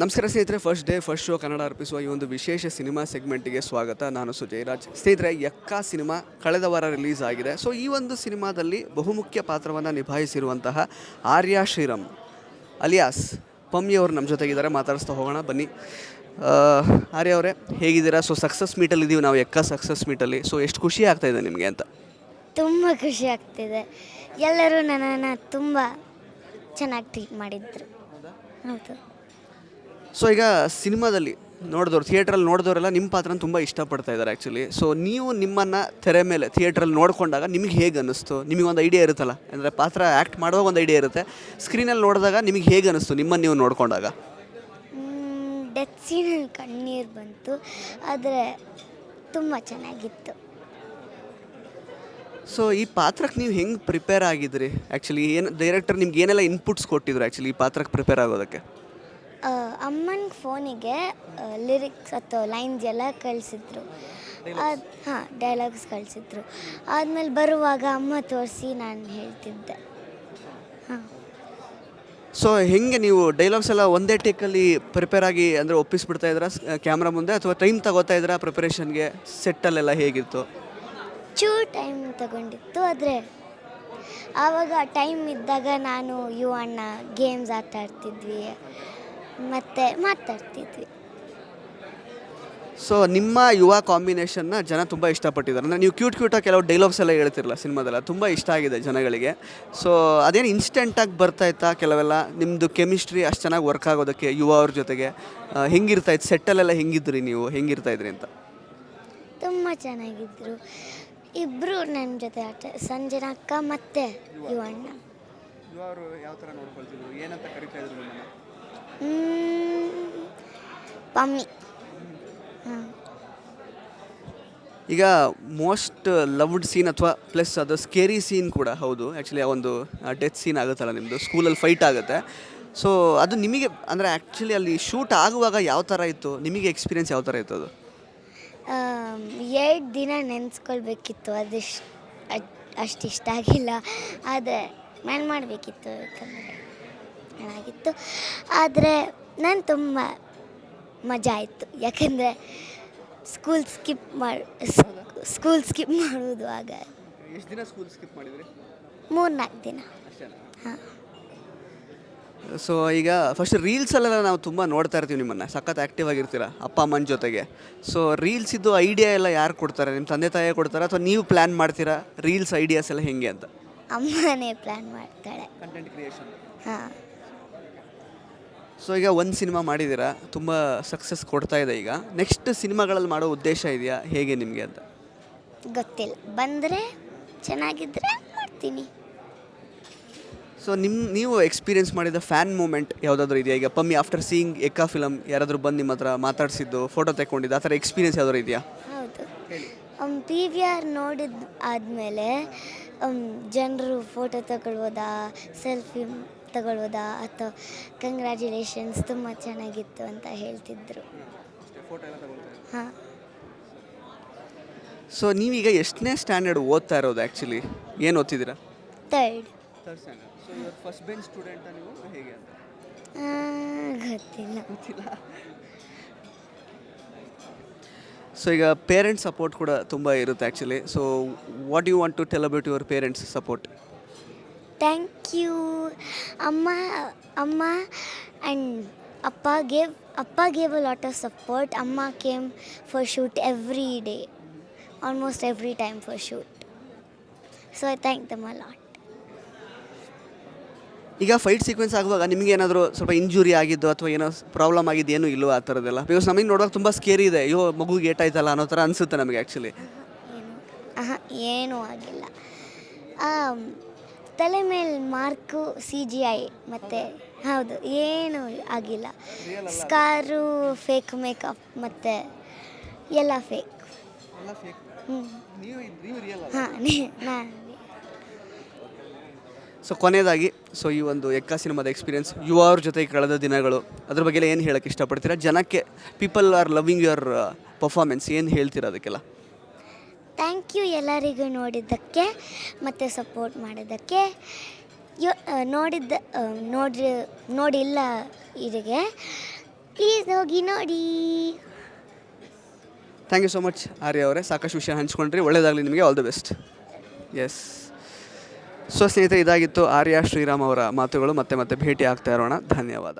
ನಮಸ್ಕಾರ ಸ್ನೇಹಿತರೆ first day first show Kannada ಅರ್ಪಿಸುವ ಈ ಒಂದು ವಿಶೇಷ ಸಿನಿಮಾ ಸೆಗ್ಮೆಂಟ್ಗೆ ಸ್ವಾಗತ. ನಾನು ಸುಜಯರಾಜ್. ಸ್ನೇಹಿತರೆ, ಯಕ್ಕ ಸಿನಿಮಾ ಕಳೆದ ವಾರ ರಿಲೀಸ್ ಆಗಿದೆ. ಸೊ ಈ ಒಂದು ಸಿನಿಮಾದಲ್ಲಿ ಬಹುಮುಖ್ಯ ಪಾತ್ರವನ್ನು ನಿಭಾಯಿಸಿರುವಂತಹ ಆರ್ಯ ಶ್ರೀರಾಮ್ ಅಲಿಯಾಸ್ ಪಮ್ಮಿ ಅವರು ನಮ್ಮ ಜೊತೆಗಿದ್ದಾರೆ. ಮಾತಾಡಿಸ್ತಾ ಹೋಗೋಣ, ಬನ್ನಿ. ಆರ್ಯ ಅವರೇ, ಹೇಗಿದ್ದೀರಾ? ಸೊ ಸಕ್ಸಸ್ ಮೀಟಲ್ಲಿ ಇದ್ದೀವಿ ನಾವು, ಯಕ್ಕ ಸಕ್ಸಸ್ ಮೀಟಲ್ಲಿ ಸೊ ಎಷ್ಟು ಖುಷಿ ಆಗ್ತಾ ಇದೆ ನಿಮಗೆ ಅಂತ? ತುಂಬ ಖುಷಿ ಆಗ್ತಿದೆ ಎಲ್ಲರೂ ನನ್ನನ್ನು ತುಂಬ ಚೆನ್ನಾಗಿ ಟ್ರೀಟ್ ಮಾಡಿದ್ರು. ಹೌದು. ಸೊ ಈಗ ಸಿನಿಮಾದಲ್ಲಿ ನೋಡಿದವ್ರು ಥಿಯೇಟ್ರಲ್ಲಿ ನೋಡಿದವರೆಲ್ಲ ನಿಮ್ಮ ಪಾತ್ರನ ತುಂಬ ಇಷ್ಟಪಡ್ತಾ ಇದ್ದಾರೆ ಆ್ಯಕ್ಚುಲಿ ಸೊ ನೀವು ನಿಮ್ಮನ್ನು ತೆರೆ ಮೇಲೆ ಥಿಯೇಟ್ರಲ್ಲಿ ನೋಡಿಕೊಂಡಾಗ ನಿಮಗೆ ಹೇಗೆ ಅನ್ನಿಸ್ತು? ನಿಮಗೆ ಒಂದು ಐಡಿಯಾ ಇರುತ್ತಲ್ಲ? ಅಂದರೆ ಪಾತ್ರ ಆ್ಯಕ್ಟ್ ಮಾಡುವಾಗ ಒಂದು ಐಡಿಯಾ ಇರುತ್ತೆ. ಸ್ಕ್ರೀನಲ್ಲಿ ನೋಡಿದಾಗ ನಿಮಗೆ ಹೇಗೆ ಅನ್ನಿಸ್ತು ನಿಮ್ಮನ್ನು ನೀವು ನೋಡಿಕೊಂಡಾಗ? ಡೆತ್ ಸೀನಲ್ಲಿ ಕಣ್ಣೀರು ಬಂತು. ಆದರೆ ತುಂಬ ಚೆನ್ನಾಗಿತ್ತು. ಸೊ ಈ ಪಾತ್ರಕ್ಕೆ ನೀವು ಹೆಂಗೆ ಪ್ರಿಪೇರ್ ಆಗಿದ್ರಿ? ಆ್ಯಕ್ಚುಲಿ ಏನು ಡೈರೆಕ್ಟರ್ ನಿಮ್ಗೆ ಏನೆಲ್ಲ ಇನ್ಪುಟ್ಸ್ ಕೊಟ್ಟಿದ್ರು ಆ್ಯಕ್ಚುಲಿ ಈ ಪಾತ್ರಕ್ಕೆ ಪ್ರಿಪೇರ್ ಆಗೋದಕ್ಕೆ? ಅಮ್ಮನ ಫೋನಿಗೆ ಲಿರಿಕ್ಸ್ ಅಥವಾ ಲೈನ್ಸ್ ಎಲ್ಲ ಕಳಿಸಿದ್ರು. ಅದು ಹಾಂ ಡೈಲಾಗ್ಸ್ ಕಳಿಸಿದ್ರು. ಆದಮೇಲೆ ಬರುವಾಗ ಅಮ್ಮ ತೋರಿಸಿ ನಾನು ಹೇಳ್ತಿದ್ದೆ. ಹಾಂ. ಸೊ ಹೆಂಗೆ ನೀವು ಡೈಲಾಗ್ಸ್ ಎಲ್ಲ ಒಂದೇ ಟೇಕಲ್ಲಿ ಪ್ರಿಪೇರ್ ಆಗಿ ಅಂದರೆ ಒಪ್ಪಿಸ್ಬಿಡ್ತಾ ಇದ್ದೀರಾ ಕ್ಯಾಮ್ರಾ ಮುಂದೆ? ಅಥವಾ ಟೈಮ್ ತಗೋತಾ ಇದ್ದೀರಾ ಪ್ರಿಪರೇಷನ್ಗೆ ಸೆಟ್ಟಲ್ಲೆಲ್ಲ ಹೇಗಿತ್ತು? ಚೂ ಟೈಮ್ ತಗೊಂಡಿತ್ತು ಆದರೆ ಆವಾಗ ಟೈಮ್ ಇದ್ದಾಗ ನಾನು ಯು ಅಣ್ಣ ಗೇಮ್ಸ್ ಆಟ ಆಡ್ತಿದ್ವಿ ಮತ್ತು ಮಾತಾಡ್ತಿದ್ವಿ. ಸೊ ನಿಮ್ಮ ಯುವ ಕಾಂಬಿನೇಷನ್ನ ಜನ ತುಂಬ ಇಷ್ಟಪಟ್ಟಿದ್ದಾರೆ. ಅಂದರೆ ನೀವು ಕ್ಯೂಟ್ ಕ್ಯೂಟಾಗಿ ಕೆಲವು ಡೈಲಾಗ್ಸ್ ಎಲ್ಲ ಹೇಳ್ತಿರಲ್ಲ ಸಿನಿಮಾದಲ್ಲ ತುಂಬ ಇಷ್ಟ ಆಗಿದೆ ಜನಗಳಿಗೆ. ಸೊ ಅದೇನು ಇನ್ಸ್ಟೆಂಟಾಗಿ ಬರ್ತಾ ಇತ್ತಾ ಕೆಲವೆಲ್ಲ? ನಿಮ್ಮದು ಕೆಮಿಸ್ಟ್ರಿ ಅಷ್ಟು ಚೆನ್ನಾಗಿ ವರ್ಕ್ ಆಗೋದಕ್ಕೆ ಯುವ ಅವ್ರ ಜೊತೆಗೆ ಹೆಂಗಿರ್ತಾಯಿತ್ತು ಹೆಂಗಿರ್ತಾ ಇತ್ತು? ಸೆಟ್ಟಲ್ಲೆಲ್ಲ ಹೆಂಗಿದ್ರಿ ನೀವು? ಹೆಂಗಿರ್ತಾ ಇದ್ರಿ ಅಂತ? ತುಂಬ ಚೆನ್ನಾಗಿದ್ರು. ಇಬ್ಬರು ನನ್ನ ಜೊತೆ ಆಟ ಸಂಜನ ಅಕ್ಕ ಮತ್ತು ಯುವಣ್ಣ. ಯಾವ ಥರ ನೋಡ್ಕೊಳ್ತಿದ್ರು? ಏನಂತ ಕರಿತಾ ಇದ್ರು. ಪಮ್ಮಿ. ಈಗ ಮೋಸ್ಟ್ ಲವ್ಡ್ ಸೀನ್ ಅಥವಾ ಪ್ಲಸ್ ಅದು ಸ್ಕೇರಿ ಸೀನ್ ಕೂಡ ಹೌದು. ಆ್ಯಕ್ಚುಲಿ ಆ ಒಂದು ಡೆತ್ ಸೀನ್ ಆಗುತ್ತಲ್ಲ ನಿಮ್ಮದು ಸ್ಕೂಲಲ್ಲಿ ಫೈಟ್ ಆಗುತ್ತೆ. ಸೊ ಅದು ನಿಮಗೆ ಅಂದರೆ ಆ್ಯಕ್ಚುಲಿ ಅಲ್ಲಿ ಶೂಟ್ ಆಗುವಾಗ ಯಾವ ಥರ ಇತ್ತು? ನಿಮಗೆ ಎಕ್ಸ್ಪೀರಿಯನ್ಸ್ ಯಾವ ಥರ ಇತ್ತು ಅದು? ಎರಡು ದಿನ ನೆನೆಸ್ಕೊಳ್ಬೇಕಿತ್ತು. ಅದೆಷ್ಟು ಅಷ್ಟು ಇಷ್ಟ ಆಗಿಲ್ಲ. ಆದರೆ ನಾನು ಮಾಡಬೇಕಿತ್ತು ಯಾಕಂದರೆ. ಚೆನ್ನಾಗಿತ್ತು. ಆದರೆ ನಾನು ತುಂಬ ಮಜಾ ಆಯಿತು ಯಾಕೆಂದರೆ ಸ್ಕೂಲ್ ಸ್ಕಿಪ್ ಮಾಡಿ ಸ್ಕೂಲ್ ಸ್ಕಿಪ್ ಮಾಡುವುದು ಆಗ ಎಷ್ಟು ದಿನ ಸ್ಕೂಲ್ ಸ್ಕಿಪ್ ಮಾಡಿದ್ರಿ? ಮೂರು ನಾಲ್ಕು ದಿನ ಹಾಂ. ಸೊ ಈಗ ಫಸ್ಟ್ ರೀಲ್ಸ್ ರೀಲ್ಸಲ್ಲೆಲ್ಲ ನಾವು ತುಂಬ ನೋಡ್ತಾ ಇರ್ತೀವಿ ನಿಮ್ಮನ್ನು. ಸಖತ್ ಆಕ್ಟಿವ್ ಆಗಿರ್ತೀರ ಅಪ್ಪ ಅಮ್ಮನ ಜೊತೆಗೆ. ಸೊ ರೀಲ್ಸ್ ಇದ್ದು ಐಡಿಯಾ ಎಲ್ಲ ಯಾರು ಕೊಡ್ತಾರೆ? ನಿಮ್ಮ ತಂದೆ ತಾಯಿ ಕೊಡ್ತಾರೆ? ಅಥವಾ ನೀವು ಪ್ಲ್ಯಾನ್ ಮಾಡ್ತೀರಾ ರೀಲ್ಸ್ ಐಡಿಯಾಸ್ ಎಲ್ಲ ಹೆಂಗೆ ಅಂತ? ಅಮ್ಮನೇ ಪ್ಲ್ಯಾನ್ ಮಾಡ್ತಾಳೆ. ಕಂಟೆಂಟ್ ಕ್ರಿಯೇಷನ್ ಹಾಂ. ಸೊ ಈಗ ಒಂದು ಸಿನಿಮಾ ಮಾಡಿದ್ದೀರಾ ತುಂಬ ಸಕ್ಸಸ್ ಕೊಡ್ತಾ ಇದೆ ಈಗ. ನೆಕ್ಸ್ಟ್ ಸಿನಿಮಾಗಳಲ್ಲಿ ಮಾಡೋ ಉದ್ದೇಶ ಇದೆಯಾ? ಹೇಗೆ ನಿಮಗೆ ಅಂತ? ಗೊತ್ತಿಲ್ಲ. ಬಂದರೆ ಚೆನ್ನಾಗಿದ್ದರೆ ಮಾಡ್ತೀನಿ. ಸೊ ನಿಮ್ಮ ನೀವು ಎಕ್ಸ್ಪೀರಿಯನ್ಸ್ ಮಾಡಿದ ಫ್ಯಾನ್ ಮೂಮೆಂಟ್ ಯಾವುದಾದ್ರೂ ಇದೆಯಾ? ಈಗ Pammi after seeing Ekka film ಯಾರಾದರೂ ಬಂದು ನಿಮ್ಮ ಹತ್ರ ಮಾತಾಡಿಸಿದ್ದು ಫೋಟೋ ತೆಕ್ಕೊಂಡಿದ್ದು ಆ ಥರ ಎಕ್ಸ್ಪೀರಿಯನ್ಸ್ ಯಾವ್ದಾದ್ರು ಇದೆಯಾ? ಹೌದು. ಪಿ ವಿ ಆರ್ ನೋಡಿದ ಆದಮೇಲೆ ಜನರು ಫೋಟೋ ತಗೊಳ್ಬೋದಾ ಸೆಲ್ಫಿ ತಗೊಳ್ಬೋದಾ ಅಥವಾ ಕಂಗ್ರ್ಯಾಚುಲೇಷನ್ಸ್ ತುಂಬ ಚೆನ್ನಾಗಿತ್ತು ಅಂತ ಹೇಳ್ತಿದ್ರು. ಹಾಂ. ಸೊ ನೀವೀಗ ಎಷ್ಟನೇ ಸ್ಟ್ಯಾಂಡರ್ಡ್ ಓದ್ತಾ ಇರೋದು ಆ್ಯಕ್ಚುಲಿ ಏನು ಓದ್ತಿದ್ದೀರಾ? ತರ್ಡ್ ಫಸ್ಟ್ ಬೆಂಚ್ ಸ್ಟೂಡೆಂಟ್ ನೀವು ಹೇಗೆ ಅಂತ? ಗೊತ್ತಿಲ್ಲ. ಗೊತ್ತಿಲ್ಲ. ಸೊ ಈಗ ಪೇರೆಂಟ್ಸ್ ಸಪೋರ್ಟ್ ಕೂಡ ತುಂಬ ಇರುತ್ತೆ actually so what you want to tell about your parents support thank you ಅಮ್ಮ ಅಮ್ಮ ಆ್ಯಂಡ್ ಅಪ್ಪ ಗೇವ್ ಅಪ್ಪ gave a lot of support ಅಮ್ಮ came for shoot every day almost every time for shoot so I thank them a lot ಈಗ fight sequence ಆಗುವಾಗ ನಿಮಗೆ ಏನಾದರೂ ಸ್ವಲ್ಪ ಇಂಜುರಿ ಆಗಿದ್ದು ಅಥವಾ ಏನೋ ಪ್ರಾಬ್ಲಮ್ ಆಗಿದ್ದು ಏನೂ ಇಲ್ಲವೋ ಆ ಥರದ್ದೆಲ್ಲ? ಬಿಕಾಸ್ ನಮಗೆ ನೋಡೋಕೆ ತುಂಬ ಸ್ಕೇರಿ ಇದೆ. ಅಯ್ಯೋ ಮಗುಗೆ ಏಟಾಯ್ತಲ್ಲ ಅನ್ನೋ ಥರ ಅನಿಸುತ್ತೆ ನಮಗೆ ಆ್ಯಕ್ಚುಲಿ ಏನು? ಆಗಿಲ್ಲ. ತಲೆ ಮೇಲೆ ಮಾರ್ಕು ಸಿ ಜಿ ಐ ಮತ್ತು ಹೌದು ಏನೂ ಆಗಿಲ್ಲ. ಸ್ಕಾರು ಫೇಕ್ ಮೇಕಪ್ ಮತ್ತು ಎಲ್ಲ ಫೇಕ್ ಹ್ಞೂ ಹಾಂ ನಾನು ಸೊ ಕೊನೆಯದಾಗಿ ಸೊ ಈ ಒಂದು ಎಕ್ಕ ಸಿನಿಮಾದ ಎಕ್ಸ್ಪೀರಿಯನ್ಸ್ ಯುವರ್ ಜೊತೆ ಕಳೆದ ದಿನಗಳು ಅದ್ರ ಬಗ್ಗೆ ಏನು ಹೇಳಕ್ಕೆ ಇಷ್ಟಪಡ್ತೀರಾ? ಜನಕ್ಕೆ people are loving your performance ಏನು ಹೇಳ್ತೀರಾ ಅದಕ್ಕೆಲ್ಲ? ಥ್ಯಾಂಕ್ ಯು ಎಲ್ಲರಿಗೂ ನೋಡಿದ್ದಕ್ಕೆ ಮತ್ತು ಸಪೋರ್ಟ್ ಮಾಡಿದ್ದಕ್ಕೆ. ಯೋ ನೋಡಿದ್ದ ನೋಡಿ ನೋಡಿಲ್ಲ ಇದಕ್ಕೆ ಪ್ಲೀಸ್ ಹೋಗಿ ನೋಡಿ. Thank you so much Arya ಅವರೇ. ಸಾಕಷ್ಟು ವಿಷಯ ಹಂಚ್ಕೊಂಡ್ರಿ. ಒಳ್ಳೆಯದಾಗಲಿ ನಿಮಗೆ. All the best yes so ಸ್ನೇಹಿತರೆ ಇದಾಗಿತ್ತು ಆರ್ಯ ಶ್ರೀರಾಮ್ ಅವರ ಮಾತುಗಳು. ಮತ್ತೆ ಮತ್ತೆ ಭೇಟಿ ಆಗ್ತಾ ಇರೋಣ. ಧನ್ಯವಾದ.